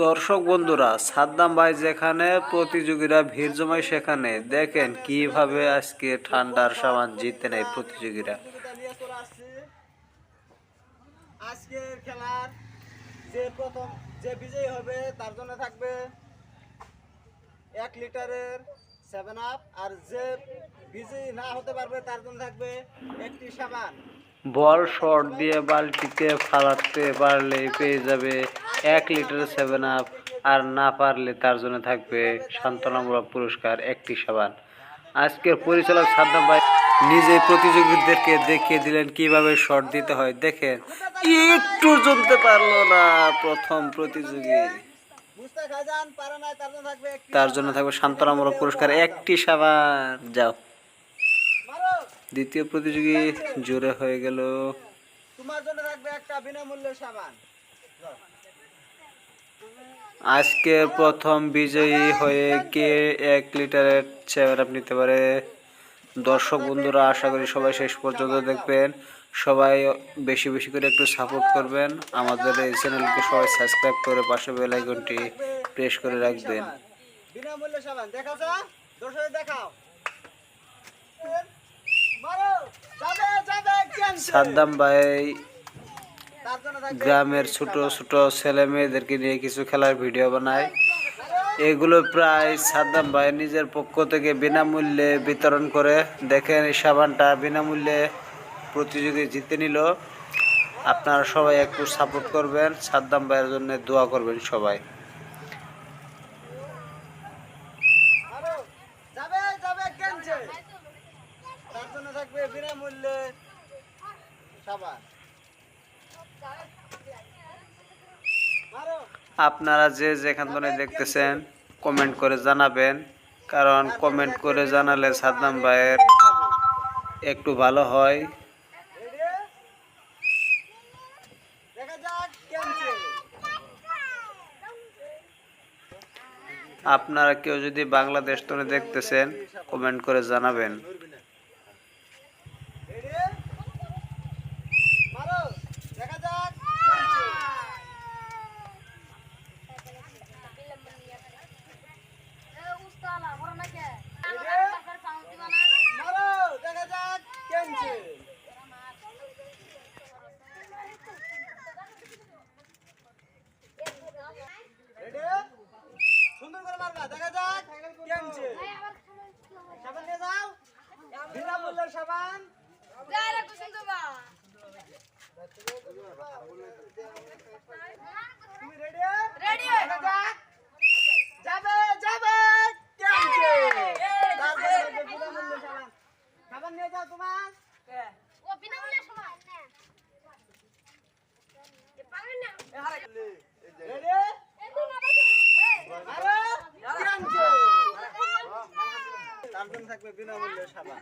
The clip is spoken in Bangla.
দর্শক বন্ধুরা সাদ্দাম ভাই যেখানে প্রতিযোগীরা ভিড় জমায় সেখানে। দেখেন কীভাবে আজকে ঠান্ডার সামান জিতে নেয় প্রতিযোগীরা। আজকের খেলার যে প্রথম যে বিজয়ী হবে তার জন্য থাকবে এক লিটারের সেভেন আপ আর যে বিজয়ী না হতে পারবে তার জন্য থাকবে একটি সাবান। বল শট দিয়ে বালতিতে ফালাতে পারলে পেয়ে যাবে এক লিটার সেভেন আপ আর না পারলে তার জন্য থাকবে সান্ত্বনামূলক পুরস্কার একটি সাবান। আজকের পরিচালক সাদ্দাম ভাই নিজে প্রতিযোগীদেরকে দেখিয়ে দিলেন কীভাবে শট দিতে হয়। দেখেন, একটু জমতে পারল না প্রথম প্রতিযোগী। তার জন্য থাকবে সান্ত্বনামূলক পুরস্কার একটি সাবান। যাও। দ্বিতীয় প্রতিযোগী জোরে হয়ে গেল। তোমার জন্য থাকবে একটা বিনামূল্যে সাবান। আজকে প্রথম বিজয়ী হয়ে কে এক লিটারের চেয়ার আপ নিতে পারে? দর্শক বন্ধুরা, আশা করি সবাই শেষ পর্যন্ত দেখবেন। সবাই বেশি বেশি করে একটু সাপোর্ট করবেন। আমাদের এই চ্যানেলকে সবাই সাবস্ক্রাইব করে পাশে বেল আইকনটি প্রেস করে রাখবেন। সাদ্দাম ভাই গ্রামের ছোট ছোট ছেলে মেয়েদেরকে নিয়ে কিছু খেলার ভিডিও বানায়। এগুলো প্রায় সাদ্দাম ভাই নিজের পক্ষ থেকে বিনামূল্যে বিতরণ করে। দেখেন এই সাবানটা বিনামূল্যে প্রতিযোগী জিতে নিল। আপনারা সবাই একটু সাপোর্ট করবেন, সাদ্দাম ভাইয়ের জন্য দোয়া করবেন সবাই। সাবান। আপনারা যে যেখান থেকে দেখতেছেন কমেন্ট করে জানাবেন। কারণ কমেন্ট করে জানালে সাদ্দাম ভাইয়ের একটু ভালো হয়। আপনারা কেউ যদি বাংলাদেশ থেকে দেখতেছেন কমেন্ট করে জানাবেন। সাবান তুমি রেডি Ready. দেখা যাক যাবে যাবে ক্যান্সেল তারপরে থাকবে বিনামূল্যের সাবান সাবান নিয়ে যাও তোমার রেডি আরে ক্যান্সেল তার জন্য থাকবে বিনামূল্যে সাবান